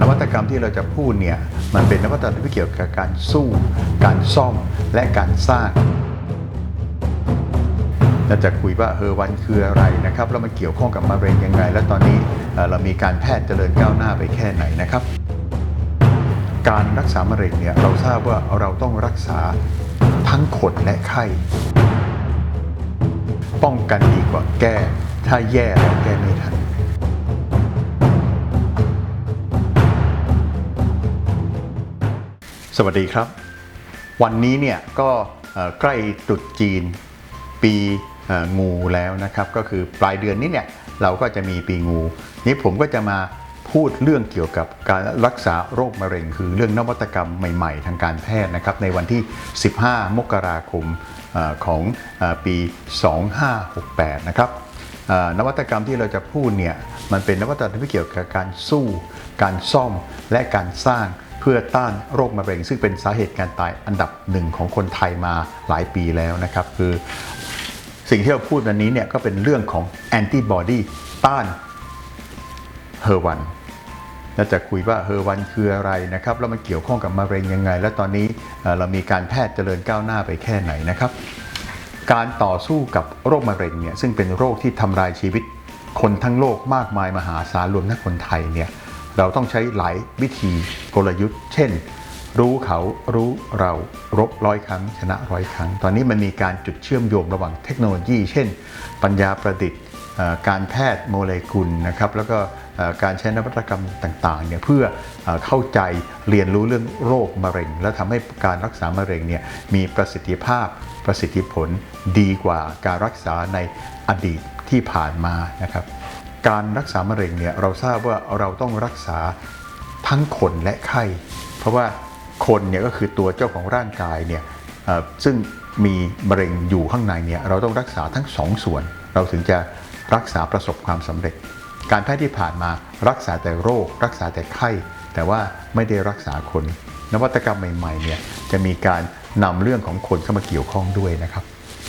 นวัตกรรมที่เราจะพูดเนี่ยมันเป็นนวัตกรรมที่เกี่ยวกับการสู้ การซ่อมและการสร้างเราจะคุยว่าเฮอร์วันคืออะไรนะครับแล้วมันเกี่ยวข้องกับมะเร็งยังไง และตอนนี้เอ่อเรามีการแพทย์เจริญก้าวหน้าไปแค่ไหนนะครับ การรักษามะเร็งเนี่ยเราทราบว่าเราต้องรักษาทั้งคนและไข้ป้องกันดีกว่าแก้ ถ้าแย่แล้วแก้ไม่ทัน สวัสดีครับ วันนี้เนี่ยก็ใกล้ตรุษจีนปีงูแล้วนะครับ ก็คือปลายเดือนนี้เนี่ยเราก็จะมีปีงู นี้ผมก็จะมาพูดเรื่องเกี่ยวกับการรักษาโรคมะเร็ง คือเรื่องนวัตกรรมใหม่ๆ ทางการแพทย์นะครับ ในวันที่ 15 มกราคมอของอปี 2568 นะครับนวัตกรรมที่เราจะพูดเนี่ยมันเป็นนวัตกรรมที่เกี่ยวกับการสู้ การซ่อมและการสร้าง เพื่อต้านโรคมะเร็ง ซึ่งเป็นสาเหตุการตายอันดับหนึ่งของคนไทยมาหลายปีแล้วนะครับ คือสิ่งที่เราพูดวันนี้เนี่ยก็เป็นเรื่องของแอนติบอดีต้านเฮอร์วันเราจะคุยว่าเฮอร์วันคืออะไรนะครับ แล้วมันเกี่ยวข้องกับมะเร็งยังไง และตอนนี้เอ่อเรามีการแพทย์เจริญก้าวหน้าไปแค่ไหนนะครับ การต่อสู้กับโรคมะเร็งเนี่ยซึ่งเป็นโรคที่ทำลายชีวิตคนทั้งโลกมากมายมหาศาลรวมทั้งคนไทยเนี่ย เราต้องใช้หลายวิธีกลยุทธ์ เช่น รู้เขารู้เรารบร้อยครั้ง ชนะร้อยครั้ง ตอนนี้มันมีการจุดเชื่อมโยงระหว่างเทคโนโลยี เช่น ปัญญาประดิษฐ์การแพทย์โมเลกุลนะครับแล้วก็การใช้นวัตกรรมต่างๆเนี่ยเพื่ออเข้าใจเรียนรู้เรื่องโรคมะเร็ง และทำให้การรักษามะเร็งเนี่ยมีประสิทธิภาพประสิทธิผลดีกว่าการรักษาในอดีตที่ผ่านมานะครับ การรักษามะเร็งเนี่ยเราทราบว่าเราต้องรักษาทั้งคนและไข้ เพราะว่าคนเนี่ยก็คือตัวเจ้าของร่างกายเนี่ยซึ่งมีมะเร็งอยู่ข้างในเนี่ยเราต้องรักษาทั้งสองส่วน เราถึงจะรักษาประสบความสำเร็จ การแพทย์ที่ผ่านมารักษาแต่โรค รักษาแต่ไข้ แต่ว่าไม่ได้รักษาคน นวัตกรรมใหม่ๆเนี่ยจะมีการนำเรื่องของคนเข้ามาเกี่ยวข้องด้วยนะครับ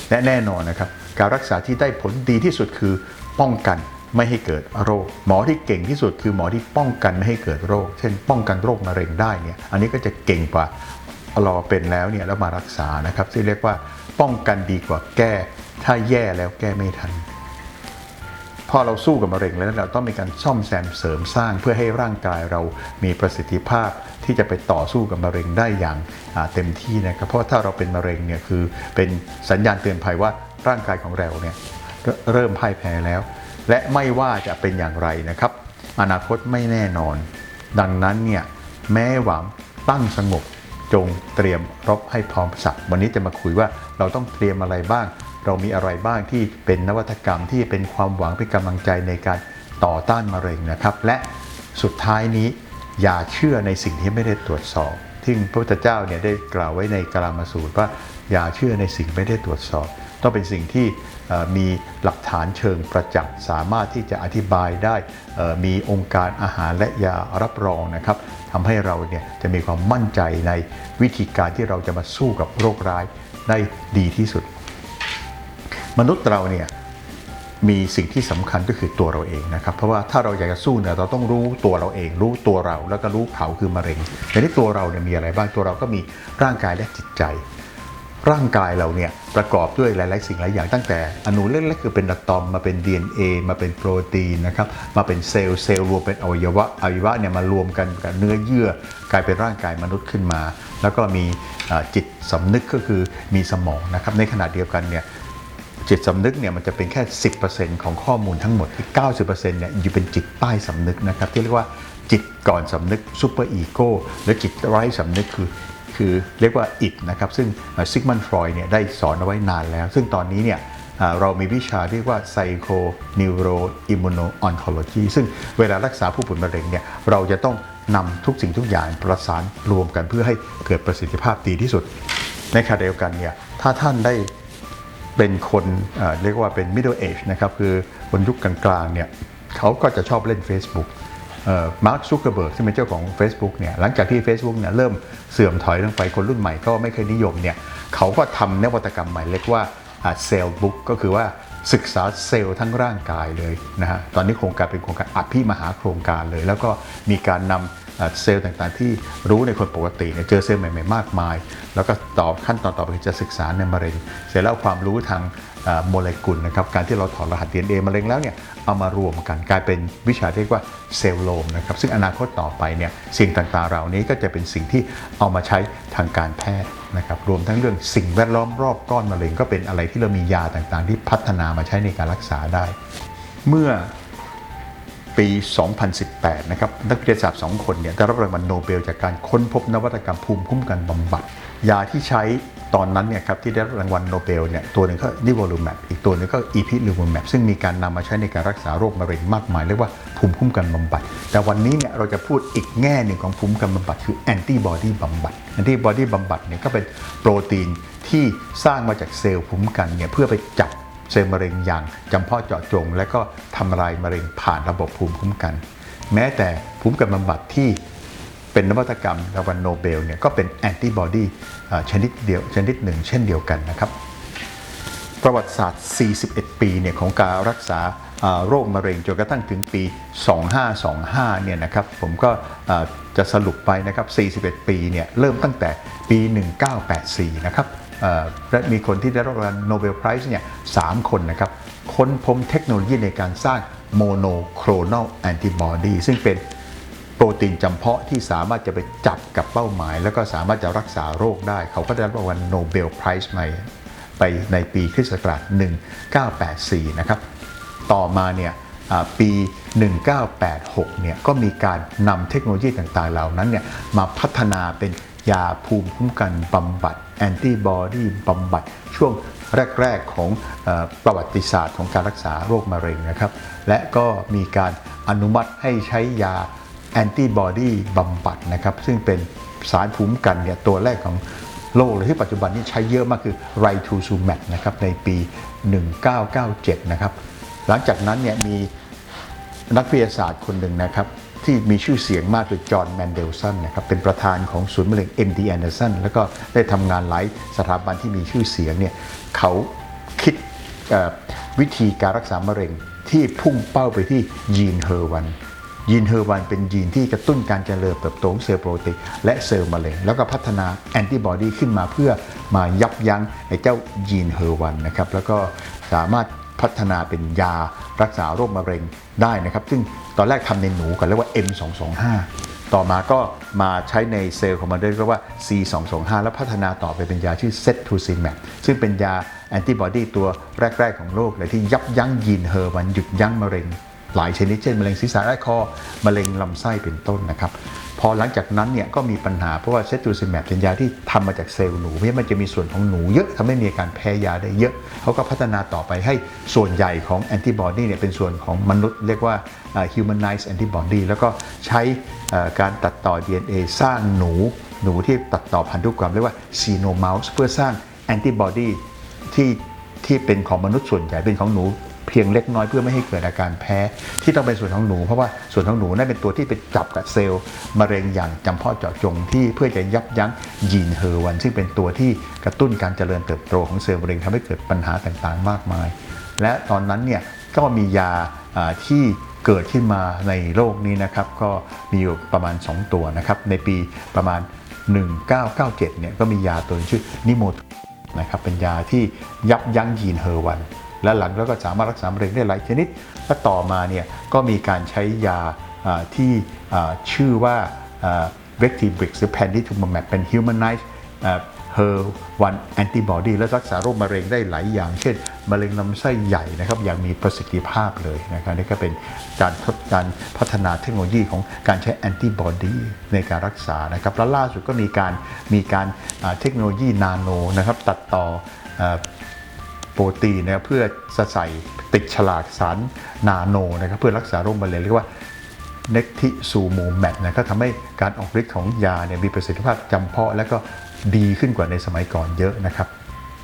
และแน่นอนนะครับการรักษาที่ได้ผลดีที่สุดคือป้องกัน ไม่ให้เกิดโรค หมอที่เก่งที่สุดคือหมอที่ป้องกันไม่ให้เกิดโรค เช่น ป้องกันโรคมะเร็งได้เนี่ยอันนี้ก็จะเก่งกว่ารอเป็นแล้วเนี่ยแล้วมารักษานะครับซึ่เรียกว่าป้องกันดีกว่าแก้ ถ้าแย่แล้วแก้ไม่ทัน พอเราสู้กับมะเร็งแล้วเราต้องมีการซ่อมแซมเสริมสร้างเพื่อให้ร่างกายเรามีประสิทธิภาพที่จะไปต่อสู้กับมะเร็งได้อย่างเต็มที่นะครับเพราะถ้าเราเป็นมะเร็งเนี่ยคือเป็นสัญญาณเตือนภัยว่าร่างกายของเราเนี่ยเริ่มพ่ายแพ้แล้ว และไม่ว่าจะเป็นอย่างไรนะครับ อนาคตไม่แน่นอน ดังนั้นเนี่ยแม้หวังตั้งสงบจงเตรียมรบให้พร้อมสับวันนี้จะมาคุยว่าเราต้องเตรียมอะไรบ้าง เรามีอะไรบ้างที่เป็นนวัตกรรมที่เป็นความหวังเป็นกำลังใจในการต่อต้านมะเร็งนะครับ และสุดท้ายนี้อย่าเชื่อในสิ่งที่ไม่ได้ตรวจสอบที่พระพุทธเจ้าเนี่ยได้กล่าวไว้ในกลามาสูตรว่าอย่าเชื่อในสิ่งไม่ได้ตรวจสอบ ต้องเป็นสิ่งที่มีหลักฐานเชิงประจักษ์สามารถที่จะอธิบายได้มีองค์การอาหารและยารับรองนะครับทำให้เราเนี่ยจะมีความมั่นใจในวิธีการที่เราจะมาสู้กับโรคร้ายได้ดีที่สุด มนุษย์เราเนี่ยมีสิ่งที่สำคัญก็คือตัวเราเองนะครับเพราะว่าถ้าเราอยากจะสู้เนี่ยเราต้องรู้ตัวเราเอง รู้ตัวเราแล้วก็รู้เขาคือมะเร็งแต่ที่ตัวเราเนี่ยมีอะไรบ้างตัวเราก็มีร่างกายและจิตใจ ร่างกายเราเนี่ยประกอบด้วยหลาย ๆ สิ่งหลายอย่างตั้งแต่อนุเล็ก ๆ คือเป็นอะตอมมาเป็น DNA มาเป็นโปรตีนนะครับมาเป็นเซลล์เซลล์รวมเป็นอวัยวะอวัยวะเนี่ยมารวมกันกับเนื้อเยื่อกลายเป็นร่างกายมนุษย์ขึ้นมา แล้วก็มีจิตสำนึกก็คือมีสมองนะครับในขณะเดียวกันเนี่ยจิตสำนึกเนี่ยมันจะเป็นแค่ 10%ของข้อมูลทั้งหมดที่90%เนี่ยอยู่เป็นจิตใต้สำนึกนะครับที่เรียกว่าจิตก่อนสำนึกซูเปอร์อีโก้และจิตไร้สำนึกคือ คือเรียกว่าอิดนะครับซึ่งซิกมันฟรอยเนี่ยได้สอนเอาไว้นานแล้ว ซึ่งตอนนี้เนี่ยเรามีวิชาเรียกว่าไซโคนิวโรอิมมูโนออนโคโลจีซึ่งเวลารักษาผู้ป่วยมะเร็งเนี่ยเราจะต้องนำทุกสิ่งทุกอย่างประสานรวมกันเพื่อให้เกิดประสิทธิภาพดีที่สุด ในขณะเดียวกันเนี่ยถ้าท่านได้เป็นคนเอ่อเรียกว่าเป็น middle age นะครับคือคนยุคกลางๆเนี่ยเขาก็จะชอบเล่น Facebook มาร์คซูเกอร์เบิร์กซึ่งเป็นเจ้าของ Facebook เนี่ยหลังจากที่ Facebook เนี่ยเริ่มเสื่อมถอยลงไปคนรุ่นใหม่ก็ไม่เคยนิยมเนี่ยเขาก็ทำนวัตกรรมใหม่เรียกว่าเซลล์บุ๊กก็คือว่าศึกษาเซลล์ทั้งร่างกายเลยนะฮะตอนนี้โครงการเป็นโครงการอภิมหาโครงการเลย แล้วก็มีการนำเซลล์ต่างๆ ที่รู้ในคนปกติเนี่ยเจอเซลล์ใหม่ๆมากมาย แล้วก็ต่อขั้นตอนต่อไปคือจะศึกษาในมะเร็ง เสร็จแล้วความรู้ทาง โมเลกุลนะครับการที่เราถอดรหัส DNA มะเร็งแล้วเนี่ยเอามารวมกันกลายเป็นวิชาที่เรียกว่าเซลล์โลมนะครับซึ่งอนาคตต่อไปเนี่ยสิ่งต่างๆเหล่านี้ก็จะเป็นสิ่งที่เอามาใช้ทางการแพทย์นะครับรวมทั้งเรื่องสิ่งแวดล้อมรอบก้อนมะเร็งก็เป็นอะไรที่เรามียาต่างๆ ที่พัฒนามาใช้ในการรักษาได้ เมื่อปี 2018 นะครับ นักวิทยาศาสตร์ 2 คนเนี่ยได้รับรางวัลโนเบลจากการค้นพบนวัตกรรมภูมิคุ้มกันบำบัด ยาที่ใช้ ตอนนั้นเนี่ยครับที่ได้รับรางวัลโนเบลเนี่ยตัวหนึ่งก็นิวโวลูแมปอีกตัวหนึ่งก็อีพิลูแมปซึ่งมีการนำมาใช้ในการรักษาโรคมะเร็งมากมายเรียกว่าภูมิคุ้มกันบำบัด แต่วันนี้เนี่ยเราจะพูดอีกแง่หนึ่งของภูมิคุ้มกันบำบัดคือแอนติบอดีบำบัดแอนติบอดีบำบัดเนี่ยก็เป็นโปรตีนที่สร้างมาจากเซลล์ภูมิคุ้มกันเนี่ยเพื่อไปจับเซลล์มะเร็งอย่างจำเพาะเจาะจง และก็ทำลายมะเร็งผ่านระบบภูมิคุ้มกัน แม้แต่ภูมิคุ้มกันบำบัดที่ เป็นนวัตกรรมรางวัลโนเบลเนี่ยก็เป็นแอนติบอดีชนิดเดียวชนิดหนึ่งเช่นเดียวกันนะครับ ประวัติศาสตร์ 41 ปีเนี่ยของการรักษาโรคมะเร็งจนกระทั่งถึงปี 2525 เนี่ยนะครับผมก็จะสรุปไปนะครับ 41 ปีเนี่ยเริ่มตั้งแต่ปี 1984 นะครับและมีคนที่ได้รับรางวัลโนเบลไพรส์เนี่ย3คนนะครับค้นพบเทคโนโลยีในการสร้างโมโนโครน a ลแอนติบอดีซึ่งเป็น รตีนจำเพาะที่สามารถจะไปจับกับเป้าหมาย แล้วก็สามารถจะรักษาโรคได้ เขาก็ได้รับรางวัลโนเบลไพรส์ใหม่ไปในปีคริสต์ศักราช 1984 นะครับ ต่อมาเนี่ยอ่าปี 1986 เนี่ยก็มีการนำเทคโนโลยีต่างๆ เหล่านั้นเนี่ยมาพัฒนาเป็นยาภูมิคุ้มกันบำบัดแอนติบอดีบำบัดช่วงแรก ๆ ของอประวัติศาสตร์ของการรักษาโรคมะเร็งนะครับ และก็มีการอนุมัติให้ใช้ยา แอนติบอดีบำบัดนะครับซึ่งเป็นสารภูมิกันเนี่ยตัวแรกของโลกเลยที่ปัจจุบันนี้ใช้เยอะมากคือไรทูซูแม b นะครับในปี 1997 นะครับ หลังจากนั้นเนี่ยมีนักวิทยาศาสตร์คนหนึ่งนะครับ ที่มีชื่อเสียงมากคือจอห์นแมนเดลสันนะครับเป็นประธานของศูนย์มะเร็ง MD Anderson แล้วก็ได้ทำงานหลายสถาบันที่มีชื่อเสียงเนี่ยเขาคิดวิธีการรักษามะเร็งที่พุ่งเป้าไปที่ยีนเฮอร์วัน ยีนเฮอร์วันเป็นยีนที่กระตุ้นการเจริญเติบโตของเซลล์โปรตีนและเซลล์มะเร็งแล้วก็พัฒนาแอนติบอดีขึ้นมาเพื่อมายับยั้งไอ้เจ้ายีนเฮอร์วันนะครับแล้วก็สามารถพัฒนาเป็นยารักษาโรคมะเร็งได้นะครับ ซึ่งตอนแรกทำในหนูก่อนเรียกว่า M225 ต่อมาก็มาใช้ในเซลล์ของมันเรียกว่า C225 แล้วพัฒนาต่อไปเป็นยาชื่อ Cetuximab ซึ่งเป็นยาแอนติบอดีตัวแรก ๆ ของโลกเลยที่ยับยั้งยีนเฮอร์มันหยุดยั้งมะเร็ง หลายชนิดเช่นมะเร็งศีรษะและคอมะเร็งลำไส้เป็นต้นนะครับ พอหลังจากนั้นเนี่ยก็มีปัญหาเพราะว่าเซตูซิแมบเป็นยาที่ทำมาจากเซลล์หนูเพราะมันจะมีส่วนของหนูเยอะทำให้มีการแพ้ยาได้เยอะเขาก็พัฒนาต่อไปให้ส่วนใหญ่ของแอนติบอดีเนี่ยเป็นส่วนของมนุษย์เรียกว่า humanized antibody แล้วก็ใช้การตัดต่อ DNA สร้างหนูหนูที่ตัดต่อพันธุกรรมเรียกว่า xenomouse เพื่อสร้างแอนติบอดีที่ที่เป็นของมนุษย์ส่วนใหญ่เป็นของหนู เพียงเล็กน้อยเพื่อไม่ให้เกิดอาการแพ้ ที่ต้องเป็นส่วนของหนู เพราะว่าส่วนของหนูนั่นเป็นตัวที่ไปจับกับเซลล์มะเร็งอย่างจำเพาะเจาะจงที่เพื่อจะยับยั้งยีนเฮอร์วัน ซึ่งเป็นตัวที่กระตุ้นการเจริญเติบโตของเซลล์มะเร็งทำให้เกิดปัญหาต่างๆ มากมาย และตอนนั้นเนี่ยก็มียาที่เกิดขึ้นมาในโลกนี้นะครับ ก็มีอยู่ประมาณ 2 ตัวนะครับ ในปีประมาณ 1997 เนี่ยก็มียาตัวชื่อนิโมนะครับเป็นยาที่ยับยั้งยีนเฮอร์วัน และหลังแล้วก็สามารถรักษามะเร็งได้หลายชนิด และต่อมาเนี่ยก็มีการใช้ยาที่ชื่อว่าเวกทีบริกหรือแพนดิทูมาแมปเป็น humanized เฮอร์วันแอนติบอดีและรักษาโรคมะเร็งได้หลายอย่าง เช่น มะเร็งลำไส้ใหญ่นะครับอย่างมีประสิทธิภาพเลยนะครับนี่ก็เป็นการทดการพัฒนาเทคโนโลยีของการใช้แอนติบอดีในการรักษานะครับและล่าสุดก็มีการมีการเทคโนโลยีนาโนนะครับตัดต่ออ โปรตีนนะครับเพื่อใส่ติดฉลากสารนาโนนะครับเพื่อรักษาโรคมะเร็งเรียกว่าเนกทิซูมูแมปนะก็ทำให้การออกฤทธิ์ของยาเนี่ยมีประสิทธิภาพจำเพาะและก็ดีขึ้นกว่าในสมัยก่อนเยอะนะครับ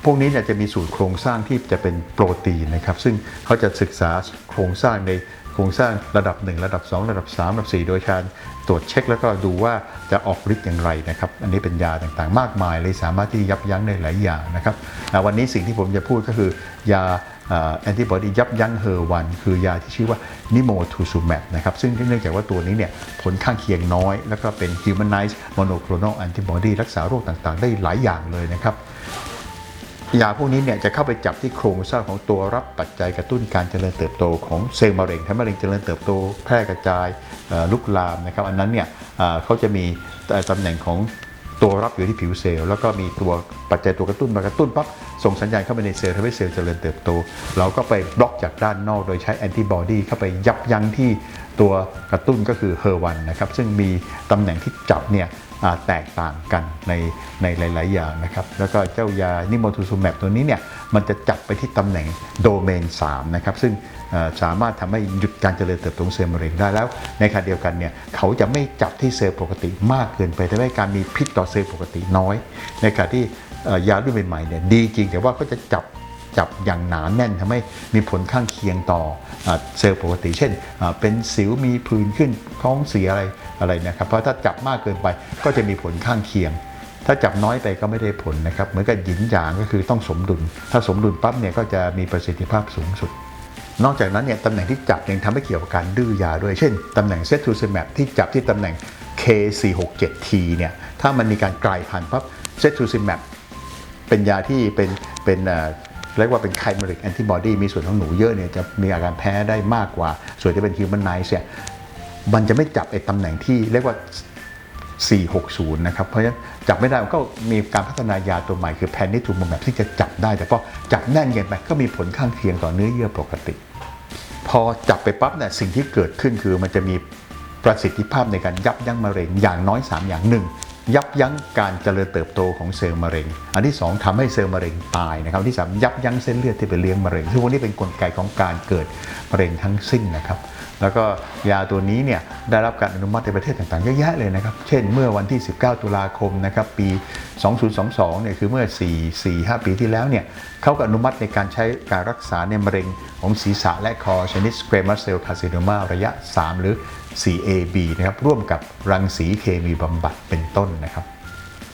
พวกนี้เนี่ยจะมีสูตรโครงสร้างที่จะเป็นโปรตีนนะครับ ซึ่งเขาจะศึกษาโครงสร้างในโครงสร้างระดับ 1 ระดับ 2 ระดับ 3 ระดับ 4 โดยการ ตรวจเช็คแล้วก็ดูว่าจะออกฤทธิ์อย่างไรนะครับ อันนี้เป็นยาต่างๆ มากมายเลยสามารถที่ยับยั้งได้หลายอย่างนะครับวันนี้สิ่งที่ผมจะพูดก็คือยาแอนติบอดียับยั้งเฮอร์วันคือยาที่ชื่อว่านิโมทูซูแมปนะครับซึ่งเนื่องจากว่าตัวนี้เนี่ยผลข้างเคียงน้อย แล้วก็เป็น humanized monoclonal antibody รักษาโรคต่างๆ ได้หลายอย่างเลยนะครับ ยาพวกนี้เนี่ยจะเข้าไปจับที่โครงสร้างของตัวรับปัจจัยกระตุ้นการเจริญเติบโตของเซลล์มะเร็งทำให้มะเร็งเจริญเติบโตแพร่กระจายลุกลามนะครับ อันนั้นเนี่ยเขาจะมีตำแหน่งของตัวรับอยู่ที่ผิวเซลล์แล้วก็มีตัวปัจจัยตัวกระตุ้นมากระตุ้นปั๊บส่งสัญญาณเข้าไปในเซลล์ทำให้เซลล์เจริญเติบโต เราก็ไปบล็อกจากด้านนอกโดยใช้แอนติบอดีเข้าไปยับยั้งที่ตัวกระตุ้นก็คือเฮอร์วันนะครับซึ่งมีตำแหน่งที่จับเนี่ย แตกต่างกันในในหลาย ๆ อย่างนะครับ แล้วก็เจ้ายานิโมทูซูแมปตัวนี้เนี่ยมันจะจับไปที่ตำแหน่งโดเมน 3 นะครับ ซึ่งสามารถทำให้หยุดการเจริญเติบโตของเซลล์มะเร็งได้แล้ว ในขณะเดียวกันเนี่ยเขาจะไม่จับที่เซลล์ปกติมากเกินไปทำให้การมีพิษต่อเซลล์ปกติน้อย ในขณะที่ยารุ่นใหม่ๆเนี่ยดีจริงแต่ว่าก็จะจับ จับอย่างหนาแน่นทำให้มีผลข้างเคียงต่ออเซลล์ปกติ เช่น เป็นสิวมีผื่นขึ้นท้องเสียอะไรอะไรนะครับ เพราะถ้าจับมากเกินไปก็จะมีผลข้างเคียง ถ้าจับน้อยไปก็ไม่ได้ผลนะครับ เหมือนกับหยินหยางก็คือต้องสมดุล ถ้าสมดุลปั๊บเนี่ยก็จะมีประสิทธิภาพสูงสุดนอกจากนั้นเนี่ยตำแหน่งที่จับยังทำให้เกี่ยวกับการดื้อยาด้วย เช่นตำแหน่งเซตูซิแมปที่จับที่ตำแหน่ง K467T เนี่ยถ้ามันมีการกลายพันธุ์ปั๊บเซตูซิแมปเป็นยาที่เป็นเป็น เรียกว่าเป็นไคมริกแอนติบอดีมีส่วนของหนูเยอะเนี่ยจะมีอาการแพ้ได้มากกว่า ส่วนที่เป็นฮิวแมนไนซ์เนี่ยมันจะไม่จับไอ้ตำแหน่งที่เรียกว่า 460 นะครับ เพราะฉะนั้นจับไม่ได้มันก็มีการพัฒนายาตัวใหม่คือแพนนิทูมแบบที่จะจับได้ แต่พอจับแน่นเกินไปก็มีผลข้างเคียงต่อเนื้อเยื่อปกติ พอจับไปปั๊บเนี่ยสิ่งที่เกิดขึ้นคือมันจะมีประสิทธิภาพในการยับยั้งมะเร็งอย่างน้อย 3 อย่างหนึ่ง ยับยั้งการเจริญเติบโตของเซลล์มะเร็ง อันที่ 2ทำให้เซลล์มะเร็งตายนะครับ ที่ 3 ยับยั้งเส้นเลือดที่ไปเลี้ยงมะเร็ง ซึ่งพวกนี้เป็นกลไกของการเกิดมะเร็งทั้งสิ้นนะครับ แล้วก็ยาตัวนี้เนี่ยได้รับการอนุมัติในประเทศต่างๆเยอะแยะเลยนะครับ เช่นเมื่อวันที่ 19 ตุลาคมนะครับปี 2022 เนี่ยคือเมื่อ 4 4 5 ปีที่แล้วเนี่ยเขาก็อนุมัติในการใช้การรักษาในมะเร็งของศีรษะและคอชนิด squamous cell carcinoma ระยะ 3 หรือ 4AB นะครับร่วมกับรังสีเคมีบำบัดเป็นต้นนะครับ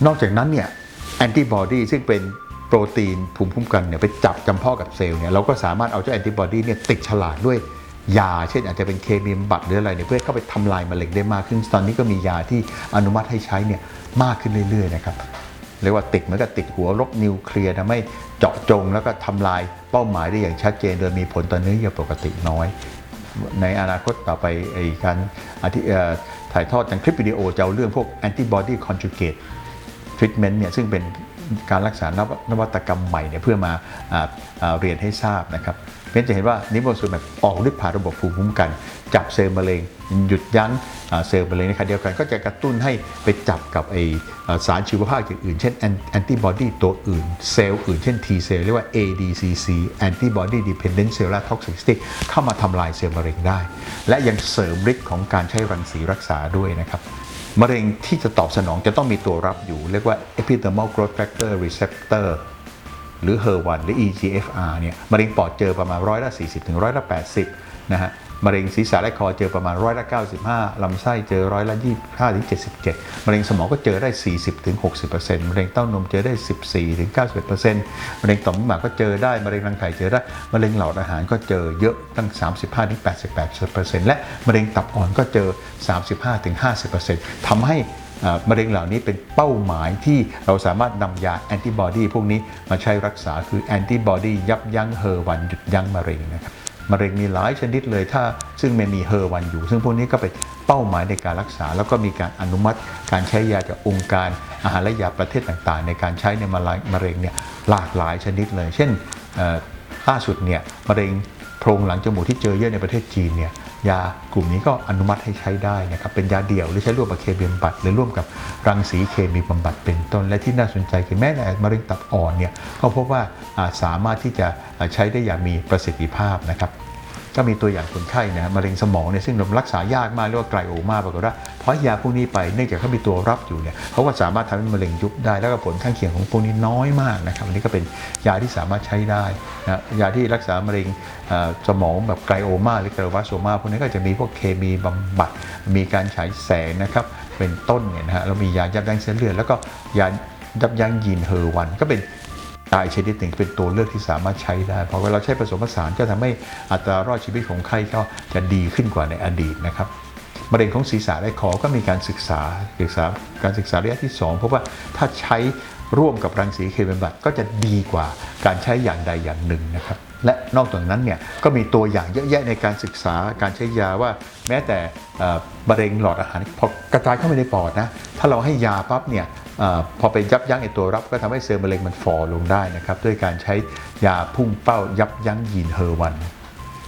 นอกจากนั้นเนี่ยแอนติบอดีซึ่งเป็นโปรตีนภูมิคุ้มกันเนี่ยไปจับจำเพาะกับเซลล์เนี่ยเราก็สามารถเอาเจ้าแอนติบอดีเนี่ยติดฉลากด้วย ยา เช่นอาจจะเป็นเคมีบำบัดหรืออะไรเนี่ยเพื่อเข้าไปทำลายมะเร็งได้มากขึ้น ตอนนี้ก็มียาที่อนุมัติให้ใช้เนี่ยมากขึ้นเรื่อยๆนะครับเรียกว่าติดเหมือนกับติดหัวรบนิวเคลียร์ทำให้เจาะจงแล้วก็ทำลายเป้าหมายได้อย่างชัดเจน โดยมีผลต่อเนื้อเยื่อปกติน้อย ในอนาคตต่อไปไอ้การถ่ายทอดทางคลิปวิดีโอจะเอาเรื่องพวก antibody conjugate treatment เนี่ยซึ่งเป็น การรักษานว,นวัตกรรมใหม่เนี่ยเพื่อมาอเรียนให้ทราบนะครับเพราะฉะนั้นจะเห็นว่านิโมซูแมปออกฤทธิ์ผ่านระบบภูมิคุ้มกัน จับเซลล์มะเร็งหยุดยั้งเซลล์มะเร็งในขณะเดียวกัน ก็จะกระตุ้นให้ไปจับกับไอสารชีวภาพอย่างอื่น เช่นแอนติบอดีตัวอื่น เซลล์อื่นเช่น T เซลล์เรียกว่า ADCC antibody dependent cellular toxicity เข้ามาทำลายเซลล์มะเร็งได้ และยังเสริมฤทธิ์ของการใช้รังสีรักษาด้วยนะครับ มะเร็งที่จะตอบสนองจะต้องมีตัวรับอยู่ เรียกว่า epidermal growth factor receptor หรือ HER1 หรือ EGFR เนี่ยมะเร็งปอดเจอประมาณร้อยละ40 ถึงร้อยละ80 นะฮะ มะเร็งศีรษะและคอเจอประมาณร้อยละ95ลำไส้เจอร้อยละ25ถึง77มะเร็งสมองก็เจอได้ 40ถึง60 มะเร็งเต้านมเจอได้ 14ถึง91 มะเร็งต่อมหมากก็เจอได้ มะเร็งรังไข่เจอได้ มะเร็งหลอดอาหารก็เจอเยอะตั้ง 35ถึง88 และมะเร็งตับอ่อนก็เจอ 35ถึง50%ทำให้มะเร็งเหล่านี้เป็นเป้าหมายที่เราสามารถนำยาแอนติบอดีพวกนี้มาใช้รักษาคือแอนติบอดียับยั้งเฮอร์วันหยุดยั้งมะเร็งนะครับ มะเร็งมีหลายชนิดเลยถ้าซึ่งไม่มีเฮอร์วันอยู่ ซึ่งพวกนี้ก็เป็นเป้าหมายในการรักษา แล้วก็มีการอนุมัติการใช้ยาจากองค์การอาหารและยาประเทศต่างๆ ในการใช้ในมะเร็งมะเร็งเนี่ยหลากหลายชนิดเลย เช่นล่าสุดเนี่ยมะเร็งโพรงหลังจมูกที่เจอเยอะในประเทศจีนเนี่ย ยากลุ่มนี้ก็อนุมัติให้ใช้ได้นะครับเป็นยาเดี่ยวหรือใช้ร่วมกับเคมีบำบัดหรือร่วมกับรังสีเคมีบำบัดเป็นต้น และที่น่าสนใจคือแม้แต่มะเร็งตับอ่อนเนี่ยก็พบว่าสามารถที่จะใช้ได้อย่างมีประสิทธิภาพนะครับก็มีตัวอย่างคนไข้นะมะเร็งสมองเนี่ยซึ่งรักษายากมากเรียกว่าไกลโอมาปรากฏว่า ราะยาพวกนี้ไปเนื่องจากเขามีตัวรับอยู่เนี่ยเขาก็สามารถทำให้มะเร็งยุบได้แล้วก็ผลข้างเคียงของพวกนี้น้อยมากนะครับอันนี้ก็เป็นยาที่สามารถใช้ได้นะยาที่รักษามะเร็งสมองแบบไกลโอมาหรือไกลวาโซมาพวกนี้ก็จะมีพวกเคมีบำบัดมีการฉายแสงนะครับเป็นต้นเนี่ยนะฮะแล้วมียายับยั้งเส้นเลือดแล้วก็ยายับยั้งยีนเฮอร์วันก็เป็นยาอีกชนิดหนึ่งเป็นตัวเลือกที่สามารถใช้ได้พอเวลาใช้ผสมผสานก็ทำให้อัตรารอดชีวิตของไข้ก็จะดีขึ้นกว่าในอดีตนะครับ มะเร็งของศีรษะและคอก็มีการศึกษาศึกษาการศึกษาระยะที่สองเพราะว่าถ้าใช้ร่วมกับรังสีเคมีบำบัดก็จะดีกว่าการใช้อย่างใดอย่างหนึ่งนะครับและนอกจากนั้นเนี่ยก็มีตัวอย่างเยอะแยะในการศึกษาการใช้ยาว่า แม้แต่มะเร็งหลอดอาหารพอกระจายเข้าไปในปอดนะถ้าเราให้ยาปั๊บเนี่ยอพอไปยับยั้งไอตัวรับก็ทำให้เซลล์มะเร็งมันฝ่อลงได้นะครับด้วยการใช้ยาพุ่งเป้ายับยั้งยีนเฮอร์วัน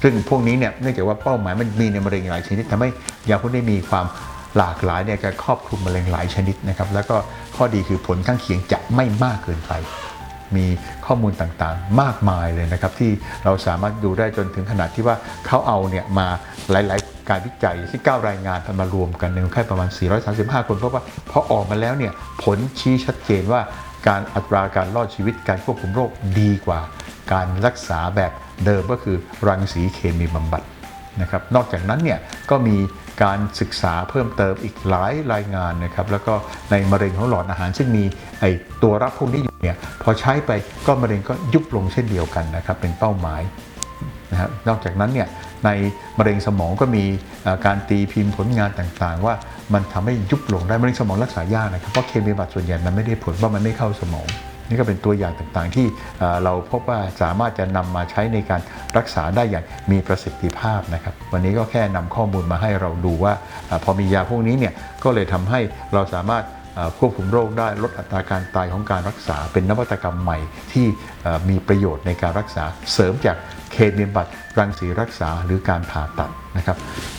ซึ่งพวกนี้เนี่ยเนื่องจากว่าเป้าหมายมันมีในมะเร็งหลายชนิดทำให้ยาพวกนี้มีความหลากหลายในการครอบคลุมมะเร็งหลายชนิดนะครับแล้วก็ข้อดีคือผลข้างเคียงจะไม่มากเกินไปมีข้อมูลต่างๆ มากมายเลยนะครับ ที่เราสามารถดูได้จนถึงขนาดที่ว่าเขาเอาเนี่ยมาหลายๆ การวิจัยที่9รายงานมารวมกันในคนไข้ประมาณ 435 คน เพราะว่าพอออกมาแล้วเนี่ยผลชี้ชัดเจนว่าการอัตราการรอดชีวิตการควบคุมโรคดีกว่า การรักษาแบบเดิมก็คือรังสีเคมีบำบัดนะครับ นอกจากนั้นเนี่ยก็มีการศึกษาเพิ่มเติมอีกหลายรายงานนะครับ แล้วก็ในมะเร็งของหลอดอาหาร ซึ่งมีไอตัวรับพวกนี้อยู่เนี่ยพอใช้ไปก็มะเร็งก็ยุบลงเช่นเดียวกันนะครับ เป็นเป้าหมายนะครับนอกจากนั้นเนี่ยในมะเร็งสมองก็มีการตีพิมพ์ผลงานต่างๆ ว่ามันทำให้ยุบลงได้มะเร็งสมองรักษายากนะครับเพราะเคมีบำบัดส่วนใหญ่มันไม่ได้ผลเพราะมันไม่เข้าสมอง นี่ก็เป็นตัวอย่างต่างๆที่เราพบว่าสามารถจะนำมาใช้ในการรักษาได้อย่างมีประสิทธิภาพนะครับ วันนี้ก็แค่นำข้อมูลมาให้เราดูว่า พอมียาพวกนี้เนี่ยก็เลยทำให้เราสามารถควบคุมโรคได้ลดอัตราการตายของการรักษาเป็นนวัตกรรมใหม่ที่มีประโยชน์ในการรักษาเสริมจาก เคมีบำบัดรังสีรักษาหรือการผ่าตัดนะครับ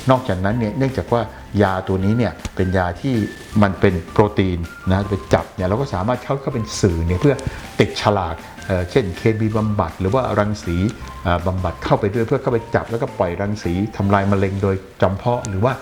นอกจากนั้นเนี่ยเนื่องจากว่ายาตัวนี้เนี่ยเป็นยาที่มันเป็นโปรตีนนะไปจับเนี่ยเราก็สามารถเข้าเข้าเป็นสื่อเนี่ยเพื่อติดฉลากเเช่นเคมีบำบัดหรือว่ารังสีบำบัดเข้าไปด้วยเพื่อเข้าไปจับแล้วก็ปล่อยรังสีทำลายมะเร็งโดยจำเพาะ หรือว่า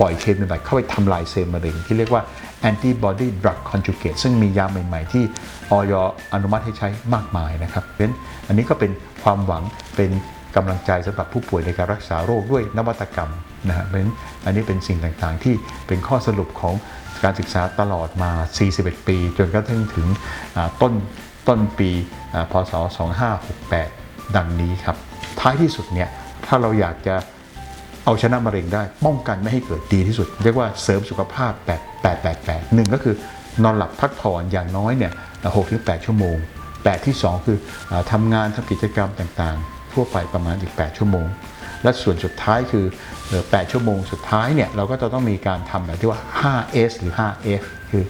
ปล่อยเคมีบำบัดเข้าไปทำลายเซลล์มะเร็ง ที่เรียกว่า antibody drug conjugate ซึ่งมียาใหม่ ๆ ที่ออยอนุมัติให้ใช้มากมายนะครับเพราะฉะนั้นอันนี้ก็เป็น ความหวังเป็นกำลังใจสำหรับผู้ป่วยในการรักษาโรคด้วยนวัตกรรมนะฮะเพราะฉะนั้นอันนี้เป็นสิ่งต่างๆ ที่เป็นข้อสรุปของการศึกษาตลอดมา 41 ปี จนกระทั่งถึงต้นต้นปีพศ 2568 ดังนี้ครับ ท้ายที่สุดเนี่ยถ้าเราอยากจะเอาชนะมะเร็งได้ ป้องกันไม่ให้เกิดดีที่สุด เรียกว่าเสริมสุขภาพแบบ888หนึ่งก็คือนอนหลับพักผ่อนอย่างน้อยเนี่ย6-8 ชั่วโมง 8 ที่ 2 คืออาทำงานทำกิจกรรมต่างๆ ทั่วไปประมาณอีก 8 ชั่วโมง และส่วนสุดท้ายคือ 8 ชั่วโมงสุดท้ายเนี่ยเราก็จะต้องมีการทำแบบที่ว่า 5S หรือ 5F คือ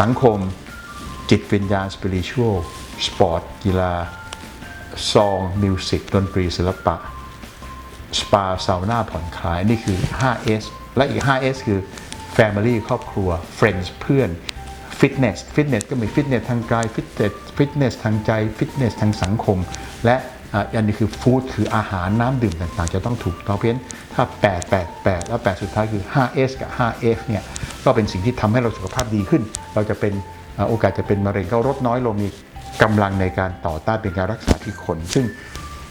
สังคมจิตวิญญาณ spiritual สปอร์ตกีฬาซองมิวสิกดนตรีศิลปะ สปาซาวน่าผ่อนคลาย นี่คือ 5S และอีก 5S คือ Family ครอบครัว Friends เพื่อน Fitness Fitness ก็มี Fitness ทางกาย Fitness Fitness ทางใจ Fitness ทางสังคม และอันนี้คือ Food คืออาหารน้ำดื่มต่างๆ จะต้องถูกต้องเพราะฉะนั้นถ้า 8 8 8 แล้ว 8 สุดท้ายคือ 5S กับ 5F เนี่ยก็เป็นสิ่งที่ทำให้เราสุขภาพดีขึ้น เราจะเป็นโอกาสจะเป็นมะเร็งก็ลดน้อยลงมีกำลังในการต่อต้านเป็นการรักษาที่คน ซึ่ง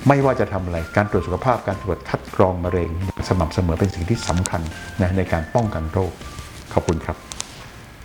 ไม่ว่าจะทำอะไรการตรวจสุขภาพการตรวจคัดกรองมะเร็งสม่ำเสมอเป็นสิ่งที่สำคัญนะในการป้องกันโรคขอบคุณครับ